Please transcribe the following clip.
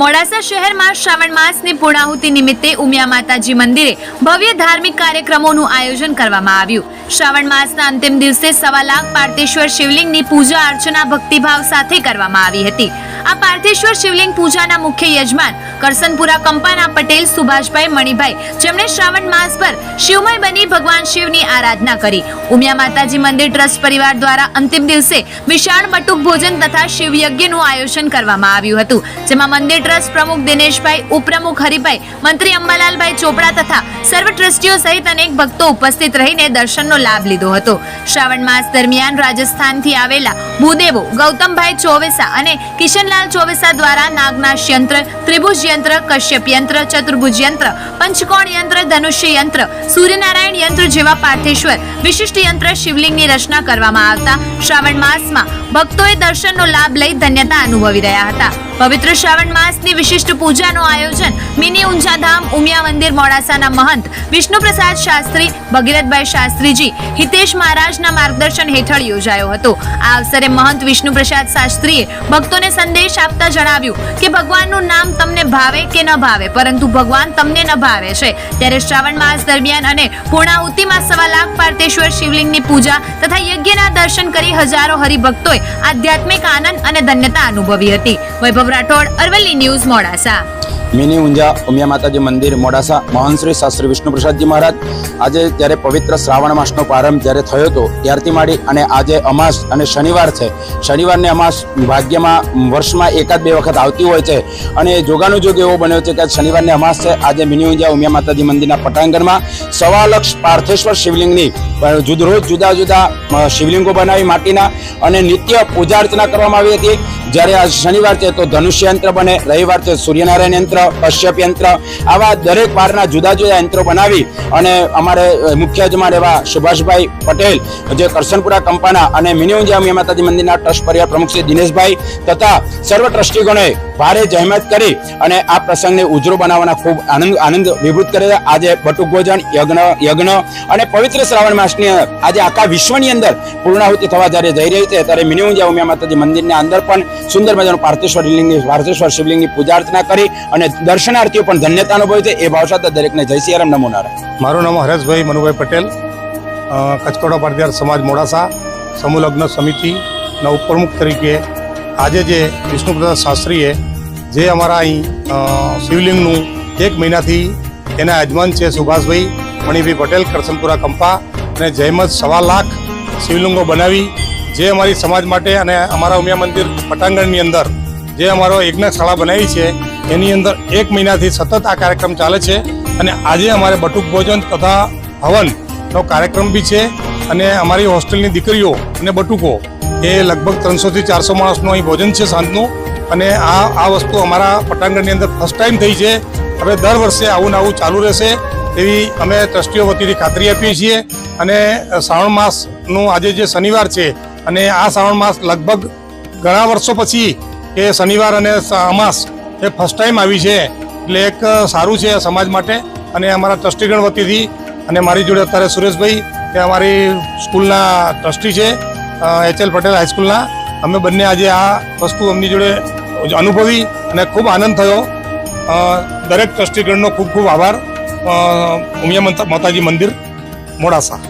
મોડાસા શહેરમાં શ્રાવણ માસની પૂર્ણાહુતિ નિમિત્તે ઉમિયા માતાજી મંદિરે ભવ્ય ધાર્મિક કાર્યક્રમોનું આયોજન કરવામાં આવ્યું. શ્રાવણ માસના અંતિમ દિવસે સવા લાખ પાર્થેશ્વર શિવલિંગની પૂજા અર્ચના ભક્તિભાવ સાથે કરવામાં આવી હતી. આ પાર્થેશ્વર શિવલિંગ પૂજાના મુખ્ય યજમાન કરસનપુરા કંપાના પટેલ, સુભાષભાઈ મણિભાઈ જેમણે શ્રાવણ માસ પર શિવમય બની ભગવાન શિવની આરાધના કરી. ઉમિયા માતાજી મંદિર ટ્રસ્ટ પરિવાર દ્વારા અંતિમ દિવસે વિશાળ બટુક ભોજન તથા શિવયજ્ઞનું આયોજન કરવામાં આવ્યું હતું, જેમાં મંદિર ટ્રસ્ટ પ્રમુખ દિનેશભાઈ, ઉપપ્રમુખ હરિભાઈ, મંત્રી અંબાલાલભાઈ ચોપડા તથા સર્વ ટ્રસ્ટીઓ સહિત અનેક ભક્તો ઉપસ્થિત રહીને દર્શનનો લાભ લીધો હતો. શ્રાવણ માસ દરમિયાન રાજસ્થાનથી આવેલા ભૂદેવો, ગૌતમભાઈ ચોવેસા અને કિશનલાલ ચોવેસા દ્વારા નાગનાશ યંત્ર, ત્રિભુજ યંત્ર, કશ્યપ યંત્ર, ચતુર્ભુજ યંત્ર, પંચકોણ યંત્ર, ધનુષ્ય યંત્ર, સૂર્યનારાયણ યંત્ર જેવા પાર્થેશ્વર વિશિષ્ટ યંત્ર શિવલિંગની રચના કરવામાં આવતા શ્રાવણ માસમાં ભક્તોએ દર્શનનો લાભ લઈ ધન્યતા અનુભવી રહ્યા હતા. પવિત્ર શ્રાવણ માસની વિશિષ્ટ પૂજાનું આયોજન મિની ઊંઝાધામ, ઉમિયા મંદિર, મોડાસાના મહંત, વિષ્ણુપ્રસાદ શાસ્ત્રી, ભગીરથભાઈ શાસ્ત્રીજી, હિતેશ મહારાજના માર્ગદર્શન હેઠળ યોજાયો હતો. આ અવસરે મહંત વિષ્ણુપ્રસાદ શાસ્ત્રીએ ભક્તોને સંદેશ આપતા જણાવ્યું કે ભગવાનનું નામ તમને ભાવે કે ન ભાવે, પરંતુ ભગવાન તમને ન ભાવે છે. ત્યારે શ્રાવણ માસ દરમિયાન અને પૂર્ણાહુતિમાં સવા લાખ પાર્થેશ્વર શિવલિંગની પૂજા તથા યજ્ઞના દર્શન કરી હજારો હરિભક્તોએ આધ્યાત્મિક આનંદ અને ધન્યતા અનુભવી હતી. વૈભવ રાઠોડ, અરવલ્લી ન્યૂઝ મોડાસા. મિની ઊંઝા ઉમિયા માતાજી મંદિર, મોડાસા મહનશ્રી શાસ્ત્રી વિષ્ણુપ્રસાદજી મહારાજ. આજે જ્યારે પવિત્ર શ્રાવણ માસનો પ્રારંભ જ્યારે થયો હતો, ત્યારથી માંડી અને આજે અમાસ અને શનિવાર છે. શનિવારને અમાસ ભાગ્યમાં વર્ષમાં એકાદ બે વખત આવતી હોય છે. અને જોગાનુજોગ એવો બન્યો છે કે શનિવારને અમાસ છે. આજે મિની ઊંઝા ઉમિયા માતાજી મંદિરના પટાંગણમાં સવા લક્ષ પાર્થેશ્વર શિવલિંગની રોજ જુદા જુદા શિવલિંગો બનાવી માટીના અને નિત્ય પૂજા અર્ચના કરવામાં આવી હતી. જ્યારે આ શનિવાર છે તો ધનુષ્ય યંત્ર બને, રવિવાર છે સૂર્યનારાયણ યંત્ર કશ્યપ યંત્ર, આવા દરેક પારના જુદા જુદા યંત્રો બનાવી અને અમારે મુખ્ય યજમાન એવા સુભાષભાઈ પટેલ, જે કરશનપુરા કંપાના અને મિની માતાજી મંદિરના ટ્રસ્ટ પરિવાર પ્રમુખ શ્રી દિનેશભાઈ તથા સર્વ ટ્રસ્ટીગણોએ ભારે જહેમત કરી અને આ પ્રસંગને ઉજળો બનાવવાના ખૂબ આનંદ આનંદ વિભૂત કરે આજે બટુક ભોજન, યજ્ઞ યજ્ઞ અને પવિત્ર શ્રાવણ માસની આજે આખા વિશ્વની અંદર પૂર્ણાહુતિ થવા જ્યારે જઈ રહી છે, ત્યારે મિની ઉમિયા માતાજી મંદિરના અંદર પણ સુંદર મજાનું પાર્થેશ્વર શિવલિંગની પાર્થેશ્વર શિવલિંગની પૂજા અર્ચના કરી અને દર્શનાર્થીઓ પણ ધન્યતા અનુભવે છે. એ ભાવ સાથે દરેકને જય સિયારામ નમો મારું નામ હરેશભાઈ મનુભાઈ પટેલ. કચકોડા પાટીદાર સમાજ મોડાસા, સમૂહ લગ્ન સમિતિના ઉપપ્રમુખ તરીકે આજે જે વિષ્ણુપ્રસાદ શાસ્ત્રીએ જે અમારા અહીં શિવલિંગનું એક મહિનાથી એના યજમાન છે સુભાષભાઈ મણિભાઈ પટેલ, કરસનપુરા કંપા અને જયમત સવા લાખ શિવલિંગો બનાવી જે અમારી સમાજ માટે અને અમારા ઉમિયા મંદિર પટાંગણની અંદર જે અમારો યજ્ઞશાળા બનાવી છે એની અંદર એક મહિનાથી સતત આ કાર્યક્રમ ચાલે છે અને આજે અમારે બટુક ભોજન તથા હવનનો કાર્યક્રમ બી છે અને અમારી હોસ્ટેલની દીકરીઓ અને બટુકો, એ લગભગ ત્રણસોથી ચારસો માણસનું અહીં ભોજન છે સાંજનું અને આ આ વસ્તુ અમારા પટાંગણની અંદર ફર્સ્ટ ટાઈમ થઈ છે. હવે દર વર્ષે આવું ને આવું ચાલુ રહેશે એવી અમે ટ્રસ્ટીઓ વતીથી ખાતરી આપીએ છીએ અને શ્રાવણ માસનું આજે જે શનિવાર છે અને આ શ્રાવણ માસ લગભગ ઘણા વર્ષો પછી એ શનિવાર અને અમાસ એ ફર્સ્ટ ટાઈમ આવી છે. એટલે એક સારું છે સમાજ માટે. અને અમારા ટ્રસ્ટીગણ વતીથી અને મારી જોડે અત્યારે સુરેશભાઈ તે અમારી સ્કૂલના ટ્રસ્ટી છે એચ એલ પટેલ હાઈસ્કૂલના અમે બંને આજે આ વસ્તુ અમની જોડે અનુભવી અને ખૂબ આનંદ થયો. દરેક ટ્રસ્ટીગણનો ખૂબ ખૂબ આભાર. ઉમિયા માતાજી મંદિર, મોડાસા.